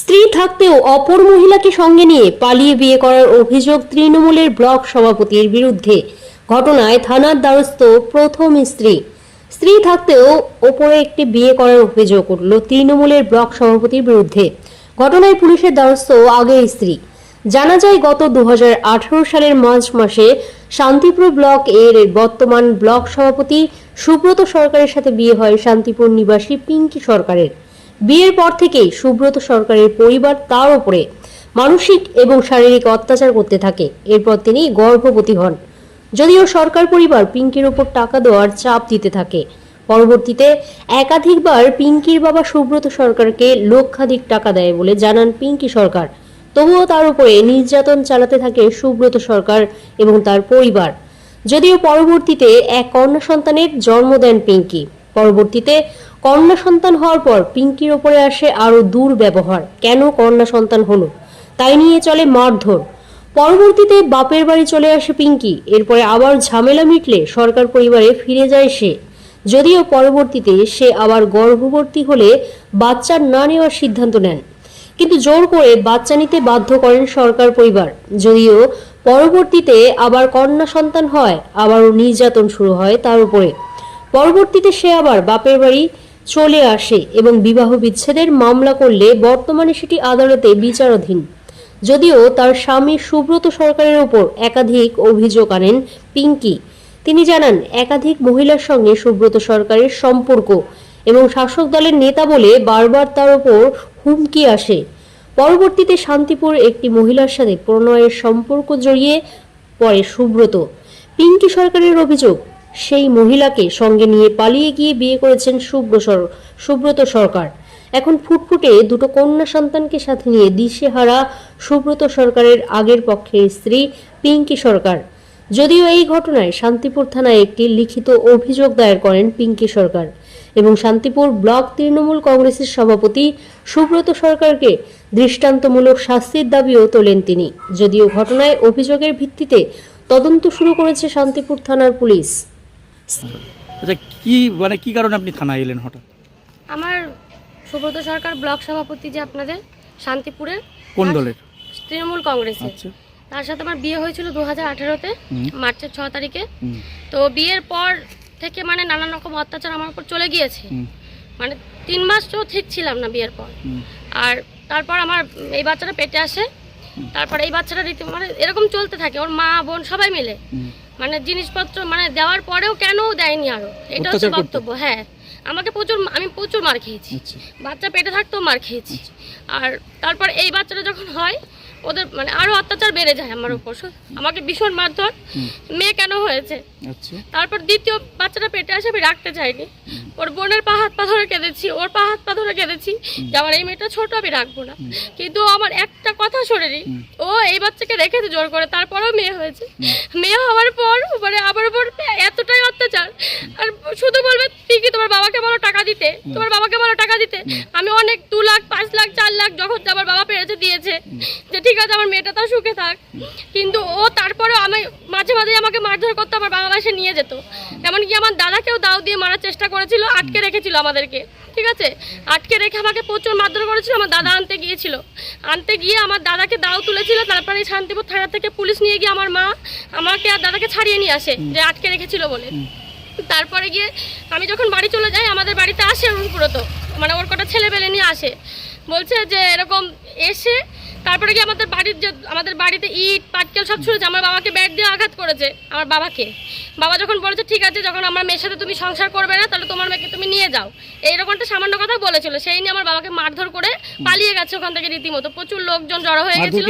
স্ত্রী থাকতেও অপর মহিলাকে সঙ্গে নিয়ে পালিয়ে বিয়ে করার অভিযোগ তৃণমূলের ব্লক সভাপতির বিরুদ্ধে। ঘটনায় থানার দ্বারস্থ প্রথম স্ত্রী। স্ত্রী থাকতেও ওপরে একটি বিয়ে করার অভিযোগ উঠল তৃণমূলের ব্লক সভাপতির বিরুদ্ধে। ঘটনায় পুলিশের দ্বারস্থ আগের স্ত্রী। জানা যায়, গত দু হাজার আঠারো সালের মার্চ মাসে শান্তিপুর ব্লক এর বর্তমান ব্লক সভাপতি সুব্রত সরকারের সাথে বিয়ে হয় শান্তিপুর নিবাসী পিঙ্কি সরকারের। বিয়ের পর থেকেই সুব্রত সরকারের পরিবার তার উপরে মানসিক এবং শারীরিক অত্যাচার করতে থাকে। এরপর তিনি গর্ভবতী হন। যদিও সরকার পরিবার পিঙ্কির উপর টাকা দেওয়ার চাপ দিতে থাকে। পরবর্তীতে একাধিকবার পিঙ্কির বাবা সুব্রত সরকারকে লক্ষাধিক টাকা দেয় বলে জানান পিঙ্কি সরকার। তবুও তার উপরে নির্যাতন চালাতে থাকে সুব্রত সরকার এবং তার পরিবার। যদিও পরবর্তীতে এক কন্যা সন্তানের জন্ম দেন পিঙ্কি। পরবর্তীতে কন্যা সন্তান হওয়ার পর পিঙ্কির ওপরে আসে আরও দুর্ব্যবহার। কেন কন্যা সন্তান হলো? তাই নিয়ে চলে মারধর। পরবর্তীতে বাপের বাড়ি চলে আসে পিঙ্কি। এরপরে আবার ঝামেলা মিটলে সরকার পরিবারে ফিরে যায় সে। যদিও পরবর্তীতে সে আবার গর্ভবর্তী হলে বাচ্চা না নেওয়ার সিদ্ধান্ত নেন। কিন্তু জোর করে বাচ্চা নিতে বাধ্য করেন সরকার পরিবার। যদিও পরবর্তীতে আবার কন্যা সন্তান হয়, আবারও নির্যাতন শুরু হয় তার উপরে। পরবর্তীতে সে আবার বাপের বাড়ি চলে আসে এবং বিবাহ বিচ্ছেদের মামলা করলে বর্তমানে সেটি আদালতে বিচারাধীন। যদিও তার স্বামী সুব্রত সরকারের ওপর একাধিক অভিযোগ আনেন পিঙ্কি। তিনি জানান, একাধিক মহিলার সঙ্গে সুব্রত সরকারের সম্পর্ক এবং শাসক দলের নেতা বলে বারবার তার ওপর হুমকি আসে। পরবর্তীতে শান্তিপুর একটি মহিলার সাথে প্রণয়ের সম্পর্ক জড়িয়ে পড়ে সুব্রত। পিঙ্কি সরকারের অভিযোগ সেই মহিলাকে সঙ্গে নিয়ে পালিয়ে গিয়ে বিয়ে করেছেন শুভ্র সর- সুব্রত সরকার। এখন ফুটফুটে দুটো কন্যা সন্তানকে সাথে নিয়ে দিশেহারা সুব্রত সরকারের আগের পক্ষের স্ত্রী পিঙ্কি সরকার। যদিও এই ঘটনায় শান্তিপুর থানায় একটি লিখিত অভিযোগ দায়ের করেন পিঙ্কি সরকার এবং শান্তিপুর ব্লক তৃণমূল কংগ্রেসের সভাপতি সুব্রত সরকারকে দৃষ্টান্তমূলক শাস্তির দাবিও তোলেন তিনি। যদিও ঘটনায় অভিযোগের ভিত্তিতে তদন্ত শুরু করেছে শান্তিপুর থানার পুলিশ। আচ্ছা কি মানে কি কারণে আপনি থানায় এলেন হঠাৎ? আমার সুব্রত সরকার ব্লক সভাপতি যে আপনাদের শান্তিপুরের কোন দলের? তৃণমূল কংগ্রেসের। আচ্ছা। তার সাথে আমার বিয়ে হয়েছিল দু হাজার আঠেরোতে মার্চের ছ তারিখে। তো বিয়ের পর থেকে মানে নানান রকম অত্যাচার আমার উপর চলে গিয়েছে। মানে তিন মাস তো ঠিক ছিলাম না বিয়ের পর। আর তারপর আমার এই বাচ্চাটা পেটে আসে। তারপর এই বাচ্চাটা রীতি মানে এরকম চলতে থাকে। ওর মা বোন সবাই মিলে। মানে জিনিসপত্র মানে দেওয়ার পরেও কেন দেয়নি আরও? এটা হচ্ছে বক্তব্য হ্যাঁ। আমাকে প্রচুর আমি প্রচুর মার খেয়েছি। আচ্ছা। বাচ্চা পেটে থাকতেও মার খেয়েছি। আর তারপর এই বাচ্চাটা যখন হয় ওদের মানে আরও অত্যাচার বেড়ে যায় আমার উপর। আমাকে ভীষণ মারধর। মেয়ে কেন হয়েছে? আচ্ছা। তারপর দ্বিতীয় বাচ্চাটা পেটে আসে আমি রাখতে চাইনি ওর বোনের পা হাত পা ধরে কেঁদেছি ওর পা হাত পা ধরে কেঁদেছি। যে আমার এই মেয়েটা ছোট আমি রাখব না। কিন্তু আমার একটা কথা শোনেনি। ও এই বাচ্চাকে রেখেছে জোর করে তারপরেও মেয়ে হয়েছে। মেয়ে হওয়ার পর মানে আমার উপর এতটাই অত্যাচার আর শুধু বলবে তুই কি তোমার বাবাকে বলো টাকা দিতে তোমার বাবাকে বলো টাকা দিতে। আমি অনেক দু লাখ পাঁচ লাখ চার লাখ যখন আমার বাবা পেরেছে দিয়েছে যে ঠিক আছে আমার মেয়েটা তাও সুখে থাক। কিন্তু ও তারপরেও আমি মাঝে মাঝে আমাকে মারধর করতো আমার বাবা এসে নিয়ে যেত। এমনকি আমার দাদাকেও দাও দিয়ে মারার চেষ্টা করেছিল আটকে রেখেছিল আমাদেরকে। ঠিক আছে? আটকে রেখে আমাকে প্রচুর মারধর করেছিল আমার দাদা আনতে গিয়েছিল। আনতে গিয়ে আমার দাদাকে দাও তুলেছিল তারপরে শান্তিপুর থানা থেকে পুলিশ নিয়ে গিয়ে আমার মা আমাকে আর দাদাকে ছাড়িয়ে নিয়ে আসে যে আটকে রেখেছিল বলে। তারপরে গিয়ে আমি যখন বাড়ি চলে যাই আমাদের বাড়িতে আসে পুরো তো মানে ওর কটা ছেলে পেলে নিয়ে আসে। বলছে যে এরকম এসে তারপরে গিয়ে আমাদের বাড়ির যে আমাদের বাড়িতে ইট পাটকেল সব ছুঁড়েছে। আমার বাবাকে ব্যাট দিয়ে আঘাত করেছে আমার বাবাকে। বাবা যখন বলেছে ঠিক আছে যখন আমার মেয়ের সাথে তুমি সংসার করবে না তাহলে তোমার মেয়েকে তুমি নিয়ে যাও। এইরকমটা সামান্য কথা বলেছিল। সেই নিয়ে আমার বাবাকে মারধর করে পালিয়ে গেছে ওখান থেকে রীতিমতো। প্রচুর লোকজন জড়ো হয়ে গেছিল।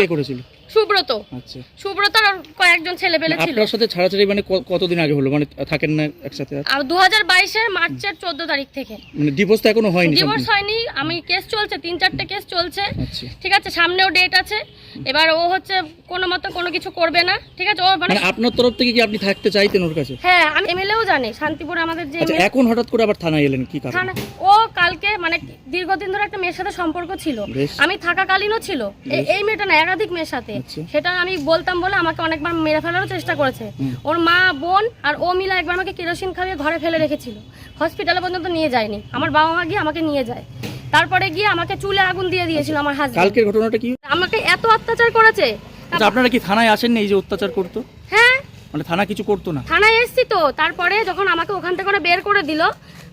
সুব্রত। আচ্ছা। সুব্রত আর কয়েকজন ছেলে পেলে ছিল। আপনার সাথে ছাড়াছাড়ি মানে কতদিন আগে হলো? মানে থাকেন না একসাথে? আর? আর দু হাজার বাইশের মার্চের চোদ্দ তারিখ থেকে। মানে ডিভোর্স তো এখনও হয়নি ডিভোর্স হয়নি আমি কেস চলছে তিন চারটে কেস চলছে। আচ্ছা। ঠিক আছে সামনেও ডেট আছে। এবার ও হচ্ছে কোনো মতো কোনো কিছু করবে না। ঠিক আছে ও মানে মানে আপনার তরফ থেকে কি আপনি থাকতে চাইতেন ওর কাছে? হ্যাঁ আমি এমএলএও জানি শান্তিপুর আমাদের যে আচ্ছা এখন হঠাৎ করে আবার থানায় এলেন কি কারণ? থানা- ও কালকে মানে দীর্ঘদিন ধরে একটা মেয়ের সাথে সম্পর্ক ছিল। আমি থাকাকালীনও ছিল। এই- এই মেয়েটা না একাধিক মেয়ের সাথে। আচ্ছা। সেটা আমি বলতাম বলে আমাকে অনেকবার মেরে ফেলারও চেষ্টা করেছে। ওর মা বোন আর ও মিলা একবার আমাকে কেরোসিন খাইয়ে ঘরে ফেলে রেখেছিল। হসপিটালে পর্যন্ত নিয়ে যায়নি। আমার বাবা মা গিয়ে আমাকে নিয়ে যায়। তারপরে গিয়ে আমাকে চুলে আগুন দিয়ে দিয়েছিল আমার হাজবেন্ড কালকের ঘটনাটা কি? আমাকে এত অত্যাচার করেছে। আচ্ছা আপনারা কি থানায় আসেননি এই যে অত্যাচার করতো? হ্যাঁ। মানে থানা কিছু করতো না? থানায় এসছি তো তারপরে যখন আমাকে ওখান থেকে ওরা বের করে দিল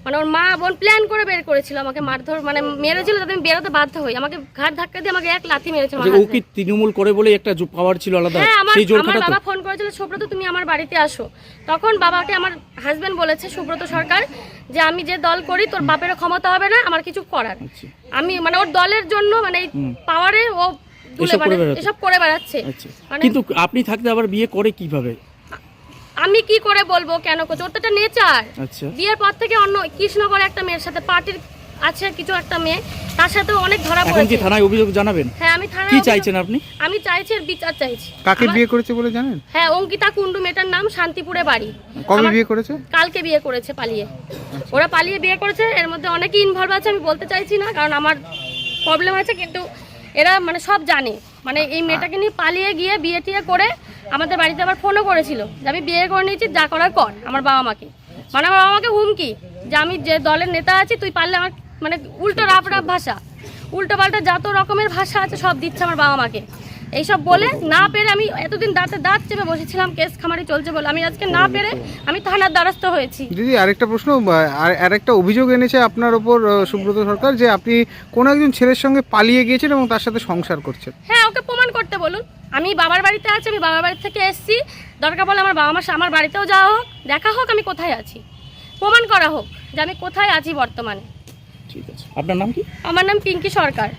মানে ওর মা বোন প্ল্যান করে বের করেছিল আমাকে মারধর মানে মেরেছিল যাতে আমি বেরোতে বাধ্য হই। আমাকে ঘাট ধাক্কা দিয়ে আমাকে এক লাথি মেরেছে ও কি তৃণমূল করে বলে একটা পাওয়ার ছিল আলাদা? হ্যাঁ আমার বাবা ফোন করেছিল সুব্রত তুমি আমার বাড়িতে আসো। তখন বাবাকে আমার হাজবেন্ড বলেছে সুব্রত সরকার যে আমি যে দল করি তোর বাপের ক্ষমতা হবে না আমার কিছু করার। আচ্ছা। আমি মানে ওর দলের জন্য মানে এই পাওয়ারে ও দুলে এসব করে মানে বেড়াচ্ছে। এসব করে বেড়াচ্ছে। আচ্ছা। মানে কিন্তু আপনি থাকতে আবার বিয়ে করে কীভাবে? আমি কি করে বলব কেন করছে? ওর তো একটা নেচার আচ্ছা। বিয়ের পর থেকে অন্য কৃষ্ণগড়ে একটা মেয়ের সাথে পার্টির আছে কিছু একটা মেয়ে তার সাথে অনেক ধরা এখন কি পড়েছে থানায় অভিযোগ জানাবেন? হ্যাঁ আমি থানায় কি চাইছেন আপনি? আমি চাইছি এর বিচার চাইছি। কাকে বিয়ে করেছে বলে জানেন? হ্যাঁ অঙ্কিতা কুন্ডু মেয়েটার নাম শান্তিপুরে বাড়ি। কবে বিয়ে করেছে? কালকে বিয়ে করেছে পালিয়ে। ওরা পালিয়ে বিয়ে করেছে এর মধ্যে অনেকেই ইনভলভ আছে আমি বলতে চাইছি না কারণ আমার প্রবলেম আছে কিন্তু এরা মানে সব জানে। মানে এই মেয়েটাকে নিয়ে পালিয়ে গিয়ে বিয়ে টিয়ে করে আমাদের বাড়িতে আবার ফোনও করেছিল যে আমি বিয়ে করে নিয়েছি, যা করার কর আমার বাবা মাকে। মানে আমার বাবা মাকে হুমকি যে আমি যে দলের নেতা আছি, তুই পারলে আমার মানে উল্টো রাফ রাফ ভাষা। উল্টো পাল্টা যত রকমের ভাষা আছে সব দিচ্ছে আমার বাবা মাকে। এইসব বলে না পেরে আমি এতদিন দাঁতে দাঁত চেপে বসেছিলাম কেস খামারি চলছে বলে। আমি আজকে না পেরে আমি থানার দ্বারস্থ হয়েছি। দিদি আরেকটা প্রশ্ন আর আরেকটা অভিযোগ এনেছে আপনার ওপর সুব্রত সরকার যে আপনি কোনো একজন ছেলের সঙ্গে পালিয়ে গিয়েছেন এবং তার সাথে সংসার করছেন। হ্যাঁ ওকে প্রমাণ করতে বলুন। আমি বাবার বাড়িতে আছি আমি বাবার বাড়ি থেকে এসেছি। দরকার বলে আমার বাবা মা আমার বাড়িতেও যাওয়া হোক দেখা হোক আমি কোথায় আছি। প্রমাণ করা হোক যে আমি কোথায় আছি বর্তমানে। ঠিক আছে। আপনার নাম কি? আমার নাম পিঙ্কি সরকার।